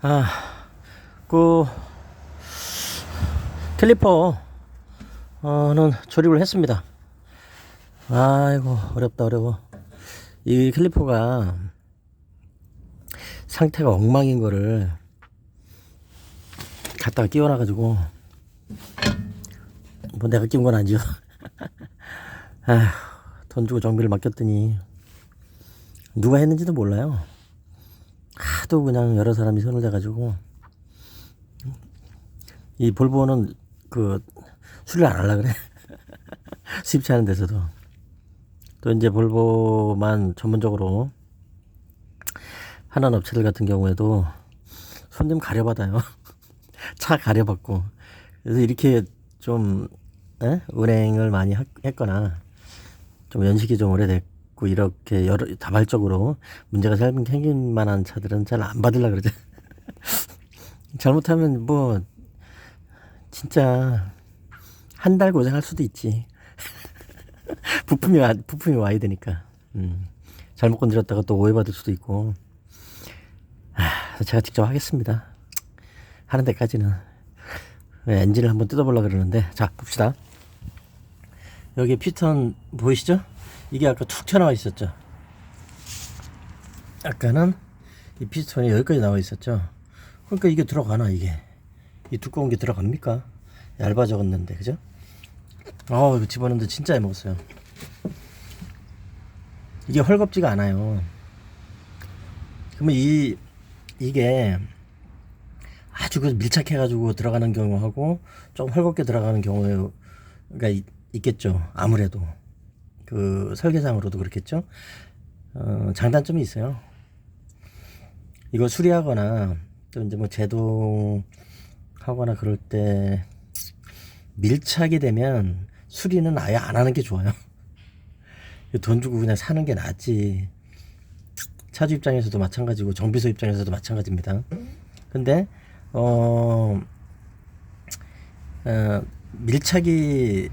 아, 그 캘리퍼 어는 조립을 했습니다. 아이고 어렵다 어려워. 이 캘리퍼가 상태가 엉망인 거를 갖다가 끼워놔가지고 뭐 내가 끼운 건 아니죠. 아, 돈 주고 정비를 맡겼더니 누가 했는지도 몰라요. 하도 그냥 여러 사람이 손을 대가지고 이 볼보는 그 수리를 안 하려 그래. 수입차 하는 데서도. 또 이제 볼보만 전문적으로 하는 업체들 같은 경우에도 손님 가려받아요. 차 가려받고. 그래서 이렇게 좀 에? 운행을 많이 하- 했거나 좀 연식이 좀 오래됐 고 이렇게 여러 다발적으로 문제가 생- 생길 만한 차들은 잘 안 받으려 그러죠. 잘못하면 뭐 진짜 한 달 고생할 수도 있지. 부품이 와, 부품이 와야 되니까. 음. 잘못 건드렸다가 또 오해받을 수도 있고. 아, 제가 직접 하겠습니다. 하는 데까지는 네, 엔진을 한번 뜯어보려 그러는데 자 봅시다. 여기 피스톤 보이시죠? 이게 아까 툭 튀어나와 있었죠. 아까는 이 피스톤이 여기까지 나와 있었죠. 그러니까 이게 들어가나 이게 이 두꺼운 게 들어갑니까? 얇아졌는데 그죠? 어 이거 집어넣는데 진짜 해먹었어요. 이게 헐겁지가 않아요. 그러면 이 이게 아주 그 밀착해가지고 들어가는 경우하고 좀 헐겁게 들어가는 경우가 있, 있겠죠. 아무래도 그 설계상으로도 그렇겠죠. 어, 장단점이 있어요. 이거 수리하거나 또 이제 뭐 제동하거나 그럴 때 밀착이 되면 수리는 아예 안 하는 게 좋아요. 돈 주고 그냥 사는 게 낫지. 차주 입장에서도 마찬가지고 정비소 입장에서도 마찬가지입니다. 근데 어, 어 밀착이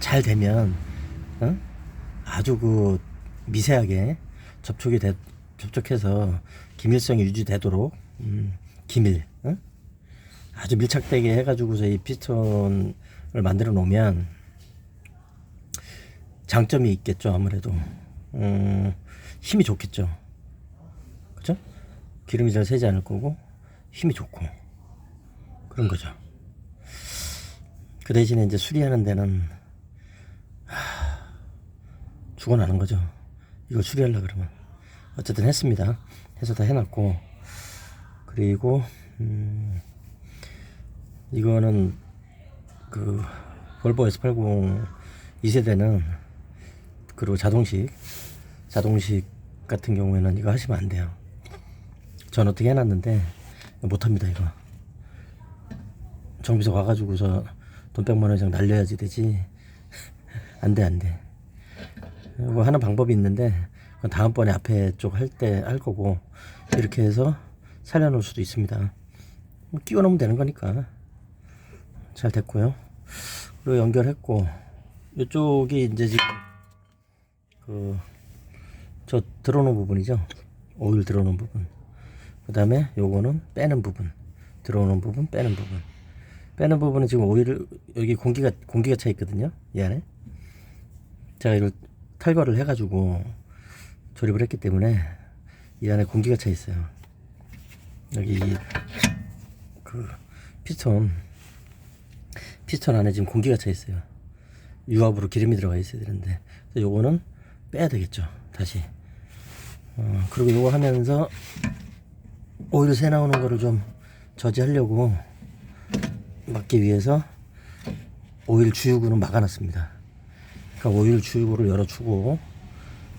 잘 되면 어? 아주 그 미세하게 접촉이 돼, 접촉해서 기밀성이 유지되도록 음, 기밀 어? 아주 밀착되게 해가지고서 이 피스톤을 만들어 놓으면 장점이 있겠죠 아무래도. 음, 힘이 좋겠죠. 그죠? 기름이 잘 새지 않을 거고 힘이 좋고. 그런 거죠. 그 대신에 이제 수리하는 데는 죽어나는 거죠. 이거 수리하려 그러면 어쨌든 했습니다. 해서 다 해놨고 그리고 음 이거는 그 볼보 S80 2세대는 그리고 자동식 자동식 같은 경우에는 이거 하시면 안 돼요. 전 어떻게 해놨는데 못합니다 이거. 정비소 가가지고서 돈 100만 원 이상 날려야지 되지. 안 돼, 안 돼. 이거 하는 방법이 있는데 그건 다음번에 앞에 쪽 할 때 할 거고 이렇게 해서 살려놓을 수도 있습니다. 뭐 끼워 놓으면 되는 거니까 잘 됐고요. 그리고 연결했고 이쪽이 이제 지금 그 저 들어놓은 부분이죠. 오일 들어놓은 부분. 그 다음에 요거는 빼는 부분. 들어오는 부분, 빼는 부분. 빼는 부분은 지금 오일을 여기 공기가 공기가 차 있거든요. 이 안에. 제가 이걸 탈거를 해가지고 조립을 했기 때문에 이 안에 공기가 차 있어요. 여기 이그 피스톤 피스톤 안에 지금 공기가 차 있어요. 유압으로 기름이 들어가 있어야 되는데 요거는 빼야 되겠죠. 다시. 어, 그리고 요거 하면서 오일 새 나오는 거를 좀 저지하려고 막기 위해서 오일 주유구는 막아놨습니다. 그러니까 오일 주유구를 열어주고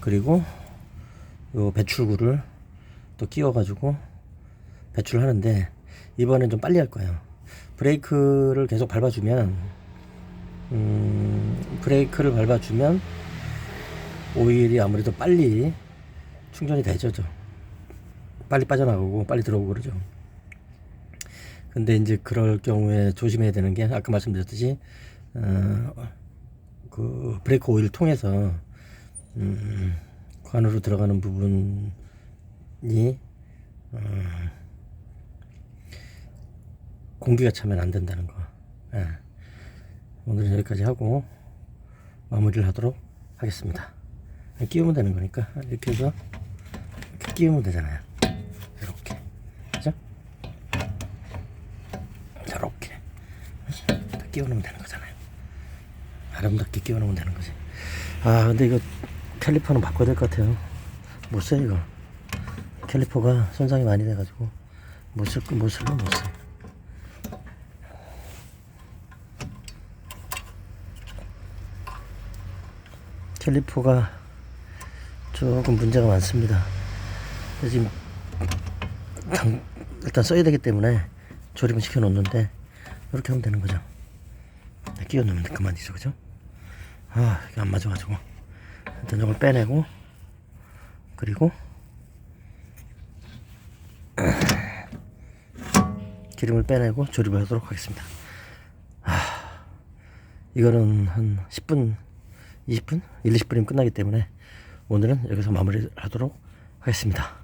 그리고 요 배출구를 또 끼워가지고 배출하는데 이번엔 좀 빨리 할 거예요. 브레이크를 계속 밟아주면 음, 브레이크를 밟아주면 오일이 아무래도 빨리 충전이 되죠. 저. 빨리 빠져나가고 빨리 들어오고 그러죠. 근데 이제 그럴 경우에 조심해야 되는 게 아까 말씀드렸듯이 어, 그 브레이크 오일 통해서 음, 그 안으로 들어가는 부분이 어, 공기가 차면 안 된다는 거. 예. 오늘은 여기까지 하고 마무리를 하도록 하겠습니다. 끼우면 되는 거니까 이렇게 해서 이렇게 끼우면 되잖아요. 이렇게. 그죠? 이렇게. 다 끼워놓으면 되는 거잖아요. 아름답게 끼워놓으면 되는 거지. 아, 근데 이거 캘리퍼는 바꿔야 될 것 같아요. 못 써, 이거. 캘리퍼가 손상이 많이 돼가지고 못 쓸, 거- 못 쓸고 못 써. 캘리퍼가 조금 문제가 많습니다. 지금 당, 일단 써야 되기 때문에 조립은 시켜 놓는데 이렇게 하면 되는 거죠. 네, 끼워 넣으면 그만이죠, 그죠? 아, 이게 안 맞아가지고 일단 이걸 빼내고 그리고 기름을 빼내고 조립을 하도록 하겠습니다. 아, 이거는 한 10분, 20분, 1, 20분이면 끝나기 때문에 오늘은 여기서 마무리 하도록 하겠습니다.